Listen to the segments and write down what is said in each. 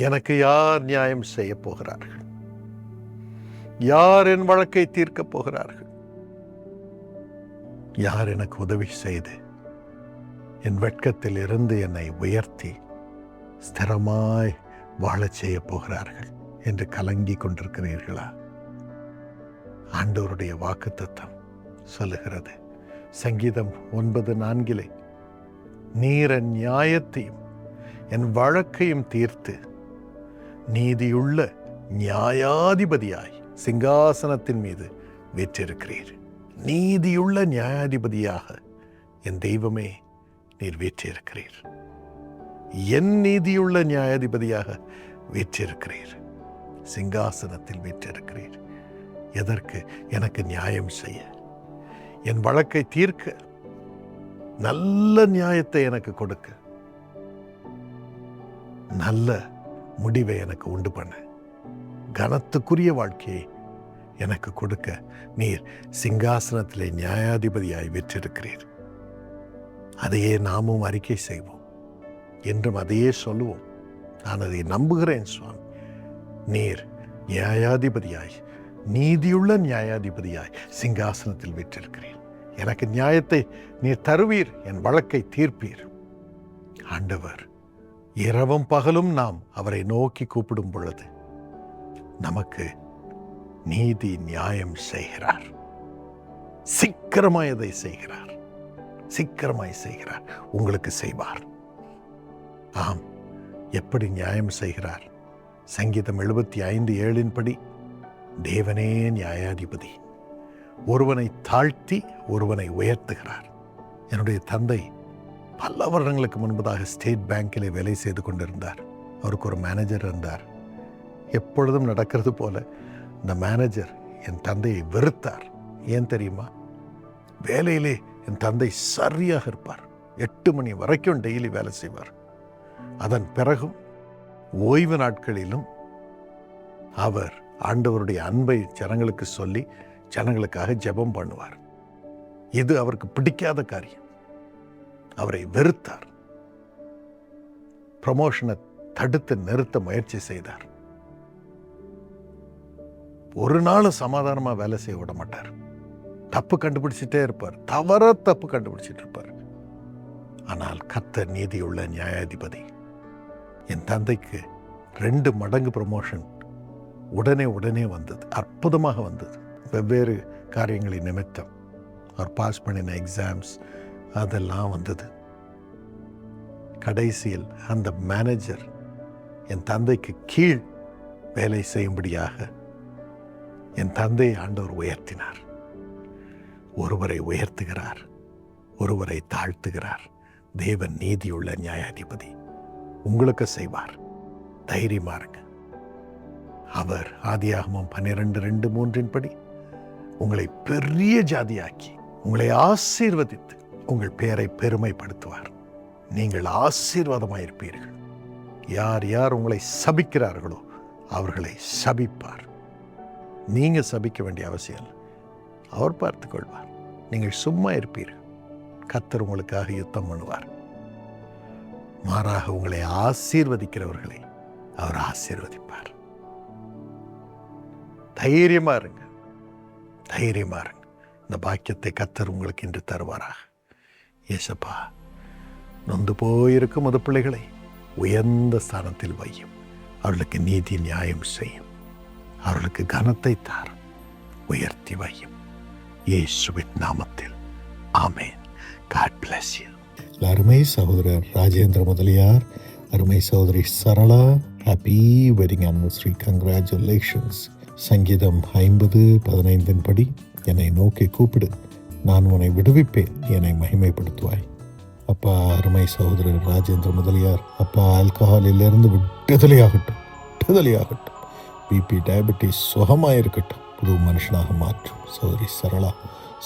எனக்கு யார் நியாயம் செய்ய போகிறார்கள்? யார் என் வழக்கை தீர்க்கப் போகிறார்கள்? யார் எனக்கு உதவி செய்து என் வெட்கத்தில் இருந்து என்னை உயர்த்தி ஸ்திரமாய் வாழச் செய்ய போகிறார்கள் என்று கலங்கி கொண்டிருக்கிறீர்களா? ஆண்டவருடைய வாக்குத்தத்தம் சொல்லுகிறது. சங்கீதம் ஒன்பது நான்கிலே நீர் என் நியாயத்தையும் என் வழக்கையும் தீர்த்து நீதியுள்ள நியாயாதிபதியாய் சிங்காசனத்தின் மீது வீற்றிருக்கிறீர். நீதியுள்ள நியாயாதிபதியாக என் தெய்வமே நீர் வீற்றிருக்கிறீர். என் நீதியுள்ள நியாயாதிபதியாக வீற்றிருக்கிறீர். சிங்காசனத்தில் வீற்றிருக்கிறீர். எதற்கு எனக்கு நியாயம் செய்ய? என் வழக்கை தீர்க்க நல்ல நியாயத்தை எனக்கு கொடுக்க. நல்ல முடிவை எனக்கு உண்டு பண்ண. கனத்துக்குரிய வாழ்க்கையை எனக்கு கொடுக்க நீர் சிங்காசனத்திலே நியாயாதிபதியாய் வெற்றிருக்கிறீர். அதையே நாமும் அறிக்கை செய்வோம். என்றும் அதையே சொல்லுவோம். நான் அதை நம்புகிறேன் சுவாமி. நீர் நியாயாதிபதியாய் நீதியுள்ள நியாயாதிபதியாய் சிங்காசனத்தில் வெற்றிருக்கிறீர். எனக்கு நியாயத்தை நீர் தருவீர். என் வழக்கை தீர்ப்பீர். ஆண்டவர் இரவும் பகலும் நாம் அவரை நோக்கி கூப்பிடும் பொழுது நமக்கு நீதி நியாயம் செய்கிறார். சீக்கிரமாய் அதை செய்கிறார். சீக்கிரமாய் செய்கிறார். உங்களுக்கு செய்வார். ஆம் எப்படி நியாயம் செய்கிறார்? சங்கீதம் எழுபத்தி ஐந்து ஏழின்படி தேவனே நியாயாதிபதி ஒருவனை தாழ்த்தி ஒருவனை உயர்த்துகிறார். என்னுடைய தந்தை பல வருடங்களுக்கு முன்பதாக ஸ்டேட் பேங்கிலே வேலை செய்து கொண்டிருந்தார். அவருக்கு ஒரு மேனேஜர் இருந்தார். எப்பொழுதும் நடக்கிறது போல இந்த மேனேஜர் என் தந்தையை வெறுத்தார். ஏன் தெரியுமா? வேலையிலே என் தந்தை சரியாக இருப்பார். எட்டு மணி வரைக்கும் டெய்லி வேலை செய்வார். அதன் பிறகும் ஓய்வு நாட்களிலும் அவர் ஆண்டவருடைய அன்பை ஜனங்களுக்கு சொல்லி ஜனங்களுக்காக ஜெபம் பண்ணுவார். இது அவருக்கு பிடிக்காத காரியம். அவரை வெறுத்தார். ப்ரமோஷனை தடுத்து நிறுத்த முயற்சி செய்தார். ஒரு நாள் சமாதானமா வேலை செய்ய விட மாட்டார். தப்பு கண்டுபிடிச்சிட்டே இருப்பார். தவற தப்பு கண்டுபிடிச்சிட்டு இருப்பார். ஆனால் கத்த நீதியுள்ள நியாயாதிபதி. என் தந்தைக்கு ரெண்டு மடங்கு ப்ரமோஷன் உடனே உடனே வந்தது. அற்புதமாக வந்தது. வெவ்வேறு காரியங்களின் நிமித்தம். அவர் பாஸ் பண்ணின எக்ஸாம்ஸ் அதெல்லாம் வந்தது. கடைசியில் அந்த மேனேஜர் என் தந்தைக்கு கீழ் வேலை செய்யும்படியாக என் தந்தையை ஆண்டவர் உயர்த்தினார். ஒருவரை உயர்த்துகிறார் ஒருவரை தாழ்த்துகிறார். தேவன் நீதியுள்ள நியாயாதிபதி உங்களுக்கு செய்வார். தைரியமா இருங்க. அவர் ஆதியாகமம் பன்னிரெண்டு ரெண்டு மூன்றின் படி உங்களை பெரிய ஜாதியாக்கி உங்களை ஆசீர்வதித்து உங்கள் பெயரை பெருமைப்படுத்துவார். நீங்கள் ஆசீர்வாதமாயிருப்பீர்கள். யார் யார் உங்களை சபிக்கிறார்களோ அவர்களை சபிப்பார். நீங்க சபிக்க வேண்டிய அவசியம் இல்லை. அவர் பார்த்து கொள்வார். நீங்கள் சும்மா இருப்பீர்கள். கத்தர் உங்களுக்காக யுத்தம் பண்ணுவார். மாறாக உங்களை ஆசீர்வதிக்கிறவர்களை அவர் ஆசீர்வதிப்பார். தைரியமாக இருங்க. தைரியமாக இருங்க. இந்த பாக்கியத்தை கத்தர் உங்களுக்கு இன்று தருவாராக. ஏசப்பா நொந்து போயிருக்கும் மத பிள்ளைகளை உயர்ந்த ஸ்தானத்தில் வையும். அவர்களுக்கு நீதி நியாயம் செய்யும். அவர்களுக்கு கனத்தை தாரும். உயர்த்தி வையும். இயேசுவின் நாமத்தில். ஆமேன். காட் பிளஸ் யூ அருமை சகோதரர் ராஜேந்திர முதலியார் அருமை சகோதரி Sarala happy wedding anniversary congratulations சங்கீதம் ஐம்பது பதினைந்தின் படி என்னை நோக்கி கூப்பிடு. நான் உன்னை விடுவிப்பேன். என்னை மகிமைப்படுத்துவாய். அப்பா அருமை சகோதரர் ராஜேந்திர முதலியார். அப்பா ஆல்கஹாலிலிருந்து விடுதலையாகட்டும் விடுதலையாகட்டும் பிபி டயபெட்டிஸ் சுகமாக இருக்கட்டும் புது மனுஷனாக மாற்றும். சௌரி சரளா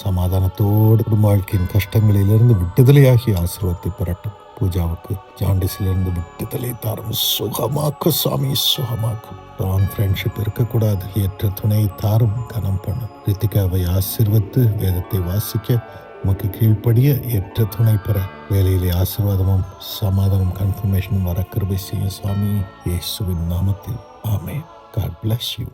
சமாதானத்தோடு குடும்ப வாழ்க்கையின் கஷ்டங்களிலிருந்து விடுதலையாகி ஆசீர்வாதத்தை பெறட்டும். பூஜாவுக்கு ஜாண்டிஸிலிருந்து விடுதலை தாரும் சுகமாக்கு சுவாமி சுகமாக்கும் ராங் ஃப்ரெண்ட்ஷிப் இருக்கக்கூடாது ஏற்ற துணை தாரும் கனம் பண்ணும் ரித்திகாவை ஆசீர்வத்து வேதத்தை வாசிக்க உமக்கு கீழ்ப்படிய ஏற்ற துணை பெற. வேலையிலே ஆசீர்வாதமும் சமாதானம் கன்ஃபர்மேஷனும் வர கிருபை செய்ய சுவாமி இயேசுவின் நாமத்தில். ஆமே காட் பிளஸ் யூ